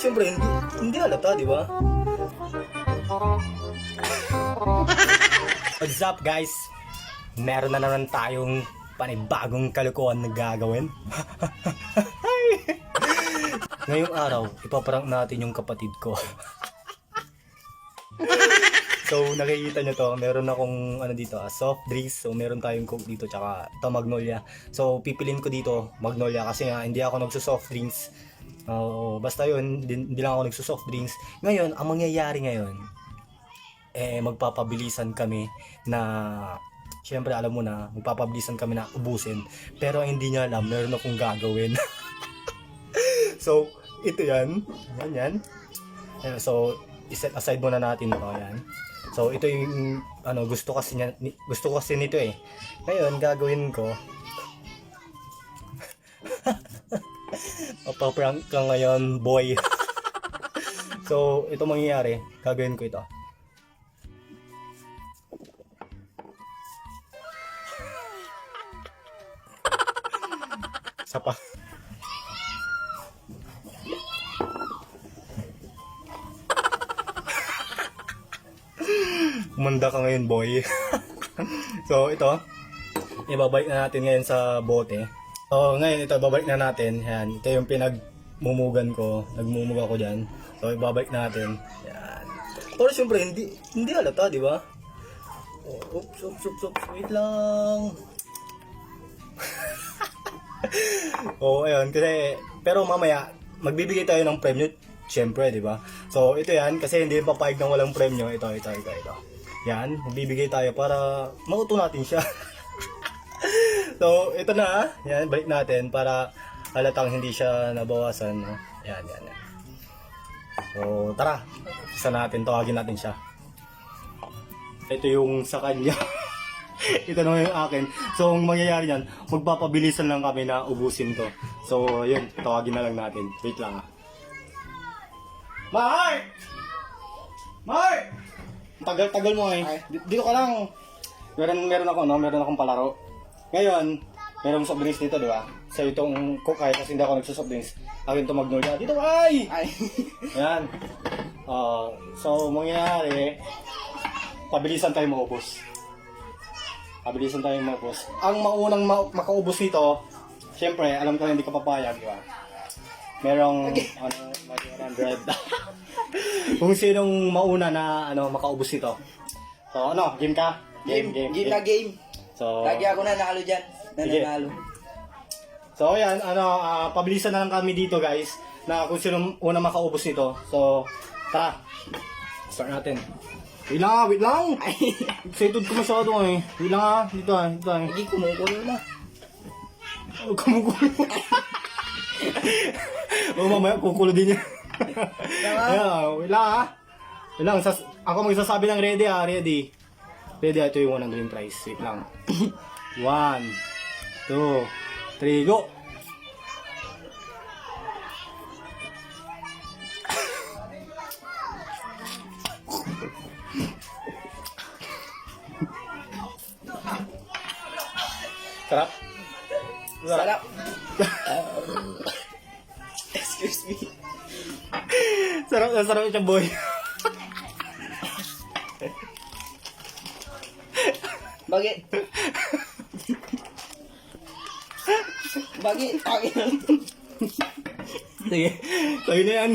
syempre, hindi, hindi halata, di ba? What's up, guys? Meron na naman tayong panibagong kalukuhan na gagawin. Ngayong araw, ipaprank natin yung kapatid ko. so, nakikita nyo to, meron akong ano dito, ah, soft drinks. So, meron tayong coke dito, tsaka ito magnolia. So, pipilin ko dito, magnolia, kasi nga, hindi ako nagso-soft drinks. Oo, basta yun, hindi, lang ako nagso-soft drinks. Ngayon, ang mangyayari ngayon, eh, magpapabilisan kami na Siyempre, alam mo na, magpapabilisan kami na ubusin. Pero hindi niya alam, meron akong gagawin. so, ito yan. Yan, yan. Ayan, so, iset aside muna natin to. Yan. So, ito yung, ano, gusto kasi niya, ni- gusto kasi nito eh. Ngayon, gagawin ko, Mapaprank ka ngayon, boy. so, ito mangyayari, gagawin ko ito. Isa pa. Umanda ka ngayon, boy. so, ito. Ibabalik na natin ngayon sa bote. So, ngayon, ito, babalik na natin. Yan. Ito yung pinagmumugan ko. Nagmumuga ko dyan. So, ibabalik natin. Yan. Pero syempre, hindi, hindi halata, di ba? Oh, oops, oops, oops, oops. Wait lang. Oh, ayun. Kasi, pero mamaya, magbibigay tayo ng premyo. Siyempre, di ba? So, ito yan. Kasi hindi papayag ng walang premyo. Ito, ito, ito, ito. Yan. Magbibigay tayo para mauto natin siya. so, ito na. Yan, balik natin para halatang hindi siya nabawasan. No? Yan, yan, yan. So, tara. Isa natin. Tawagin natin siya. Ito yung sa kanya. ito naman yung akin. So, ang mangyayari niyan, magpapabilisan lang kami na ubusin to. So, yun, tawagin na lang natin. Wait lang ah. Mark! Mark! Tagal-tagal mo eh. Di- Dito ka lang. Meron, meron ako, no? Meron akong palaro. Ngayon, meron soft drinks dito, di ba? Sa itong coke ay kasi hindi ako nagsusoft drinks. Akin to magnolia. Dito, ay! Ay. Yan. Ah, so, mangyayari, pabilisan tayo maubos. Pabilisan tayo maubos. Ang maunang ma- makaubos nito, syempre, alam ko na hindi ka papayag, di ba? Merong, ano, 100. Kung sinong mauna na, ano, makaubos nito. So, ano, game ka? Game, game, na game. So, Lagi ako na nakalo dyan. Nananalo. So ayan, ano, ah, pabilisan na lang kami dito guys na kung sino una makaubos nito. So, tara. Start natin. Wait lang ah, wait lang. Excited ko masyado eh. Wait lang ah, dito ah, dito ah. Hindi kumukulo na. Huwag ka magulo. oh, mamaya kukulo din yan. Ayan, wait lang ah. Wait lang, sas ako magsasabi ng ready ah, ready. Ah, ito yung one green prize. Wait lang. One, two, three, go! Sarap? Sarap. Excuse me. Sarap na sarap siya, boy. Bakit? Bakit? Bakit? Sige, sa'yo na yan.